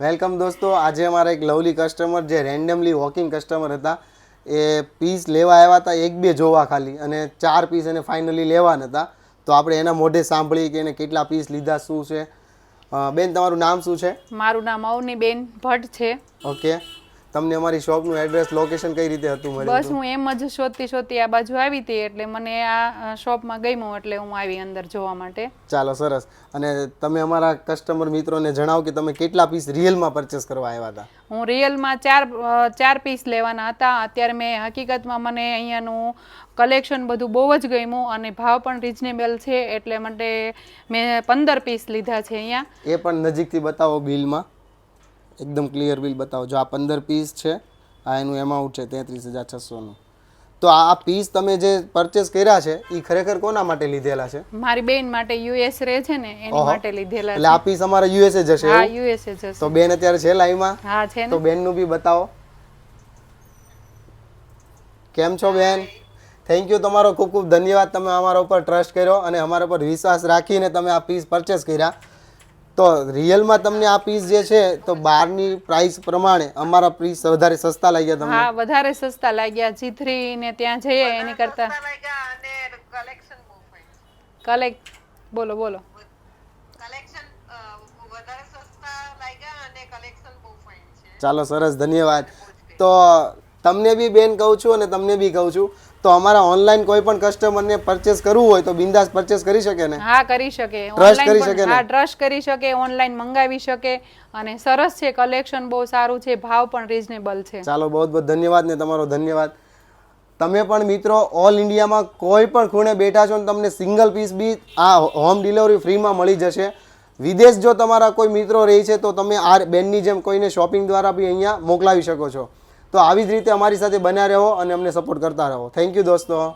Welcome દોસ્તો આજે અમારા એક લવલી કસ્ટમર જે રેન્ડમલી વોકિંગ કસ્ટમર હતા એ પીસ લેવા આવ્યા હતા એક બે જોવા ખાલી અને ચાર પીસ એને ફાઇનલી લેવાના હતા. તો આપણે એના મોઢે સાંભળી કે એને કેટલા પીસ લીધા શું છે? બેન તમારું નામ શું છે? મારું નામ અવનીબેન ભટ્ટ છે. ઓકે તમને અમારી શોપનું એડ્રેસ લોકેશન કઈ રીતે હતું મળ્યું બસ હું એમ જ શોધતી શોધતી આ બાજુ આવી હતી એટલે મને આ શોપમાં ગમ્યું એટલે હું આવી અંદર જોવા માટે. ચાલો સરસ. અને તમે અમારા કસ્ટમર મિત્રોને જણાવો કે તમે કેટલા પીસ રિયલમાં પરચેસ કરવા આવ્યા હતા? હું રિયલમાં ચાર ચાર પીસ લેવાના હતા. અત્યારે મેં હકીકતમાં મને અહીંયાનું કલેક્શન બધું બહુ જ ગમ્યું અને ભાવ પણ રિઝનેબલ છે એટલે માટે મેં પંદર પીસ લીધા છે અહીંયા. એ પણ નજીકથી બતાવો બિલમાં. એકદમ ક્લિયર બિલ બતાવો. જો આ પંદર પીસ છે આ એનું એમાઉન્ટ છે તેત્રીસ હજાર છસોનું. તો આ પીસ તમે જે પરચેસ કર્યા છે એ ખરેખર કોના માટે લીધેલા છે? મારી બેન માટે યુએસ રહે છે ને એની માટે લીધેલા એટલે આ પીસ અમારા યુએસએ જશે હા યુએસએ જશે તો બેન અત્યારે છે લાઈવમાં હા છે તો બેનનું બી બતાવો. કેમ છો બેન? થેન્ક યુ તમારો ખૂબ ખૂબ ધન્યવાદ. તમે અમારા ઉપર ટ્રસ્ટ કર્યો અને અમારા પર વિશ્વાસ રાખીને તમે આ પીસ પરચેસ કર્યા. તો રિયલમાં તમને આ પીસ જે છે તો બહારની પ્રાઇસ પ્રમાણે અમારા પીસ વધારે સસ્તા લાગ્યા તમને? હા વધારે સસ્તા લાગ્યા. જીથરી ને ત્યાં જઈએ એની કરતા. લાગ્યા અને કલેક્શન બહુ ફાઇન કલેક્ટ બોલો બોલો. કલેક્શન વધારે સસ્તા લાગ્યા અને કલેક્શન બહુ ફાઇન છે. ચાલો સરસ ધન્યવાદ. તો તમને બી બેન કહું છું અને તમને બી કહું છું તો અમારા ઓનલાઈન કોઈ પણ કસ્ટમરને પરચેસ કરવું હોય તો બિંદાસ પરચેસ કરી શકે ને? હા કરી શકે. ટ્રસ્ટ કરી શકે હા ટ્રસ્ટ કરી શકે ઓનલાઈન મંગાવી શકે અને સરસ છે કલેક્શન બહુ સારું છે ભાવ પણ રીઝનેબલ છે. ચાલો બહુ બહુ ધન્યવાદ ને તમારો ધન્યવાદ. તમે પણ મિત્રો ઓલ ઇન્ડિયામાં કોઈ પણ ખૂણે બેઠા છો ને તમને સિંગલ પીસ બી આ હોમ ડિલિવરી ફ્રીમાં મળી જશે. વિદેશ જો તમારા કોઈ મિત્રો રહે છે તો તમે આ બેનની જેમ કોઈને શોપિંગ દ્વારા બી અહીંયા મોકલાવી શકો છો. તો આવી જ રીતે અમારી સાથે બન્યા રહો અને અમને સપોર્ટ કરતા રહો. થેન્ક યુ દોસ્તો.